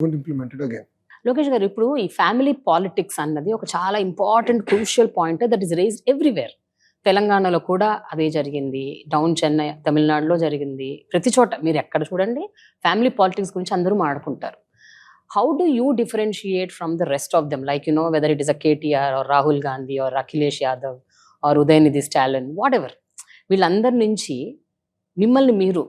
Implemented again Lokesh గారు ఇప్పుడు ఈ ఫ్యామిలీ పాలిటిక్స్ అన్నది ఒక చాలా important crucial point that is raised everywhere తెలంగాణలో కూడా అదే జరిగింది. డౌన్ చెన్నై తమిళనాడులో జరిగింది. ప్రతి చోట మీరు ఎక్కడ చూడండి ఫ్యామిలీ పాలిటిక్స్ గురించి అందరూ మాట్లాడుకుంటారు. How do you differentiate from the rest of them like you know whether it is a KTR or Rahul Gandhi or Akhilesh Yadav or Udhayanidhi Stalin what ever వీళ్ళందరి నుంచి మిమ్మల్ని మీరు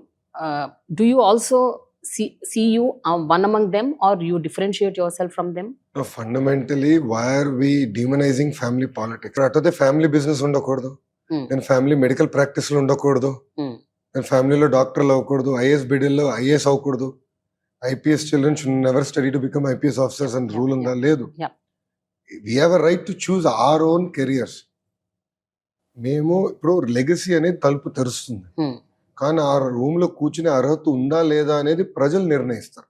do you also see you one among them or you differentiate your self from them No, fundamentally, why are we demonizing family politics? అట్టయితే family business ఉండకూడదు Hmm. నేను family medical ప్రాక్టీస్లో ఉండకూడదు Hmm. నేను ఫ్యామిలీలో డాక్టర్లు అవ్వకూడదు ఐఏఎస్ బిడిల్లో ఐఏఎస్ అవ్వకూడదు IPS children should never study to become IPS officers అని రూల్ ఉందా లేదు Yeah. We have a right to choose our own careers మేము ఇప్పుడు లెగసీ అనేది తలుపు తెరుస్తుంది Hmm. కానీ ఆ రూమ్లో కూర్చునే అర్హత ఉందా లేదా అనేది ప్రజలు నిర్ణయిస్తారు.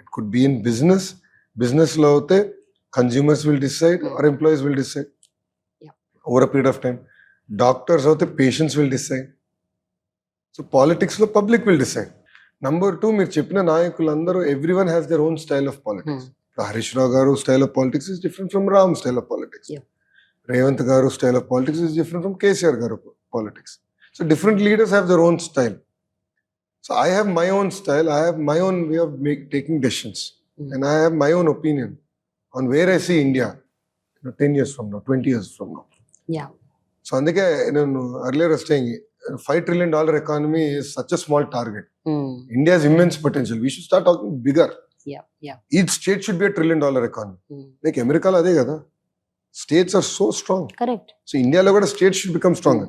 It could be in business బిజినెస్లో అయితే consumers will decide. Or employees will decide. Over a period of time doctors అయితే పేషెంట్స్ విల్ డిసైడ్ సో పాలిటిక్స్లో public will decide number two మీరు చెప్పిన నాయకులందరూ every one has their own style of politics Harish Rao garu style of politics is different from Ram style of politics. Revanth garu style of politics is different from KCR garu politics So different leaders have their own style so I have my own style I have my own way of make taking decisions Hmm. And I have my own opinion on where I see India ten years from now twenty years from now Yeah. So అందుకే నేను earlier వస్తాయి five trillion dollar economy such a small target India's immense potential we should start talking bigger ya ya each state should be a trillion dollar economy like అమెరికాలో అదే కదా states are so strong correct so ఇండియాలో కూడా states should become strong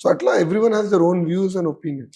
So, Atla, everyone has their own views and opinions.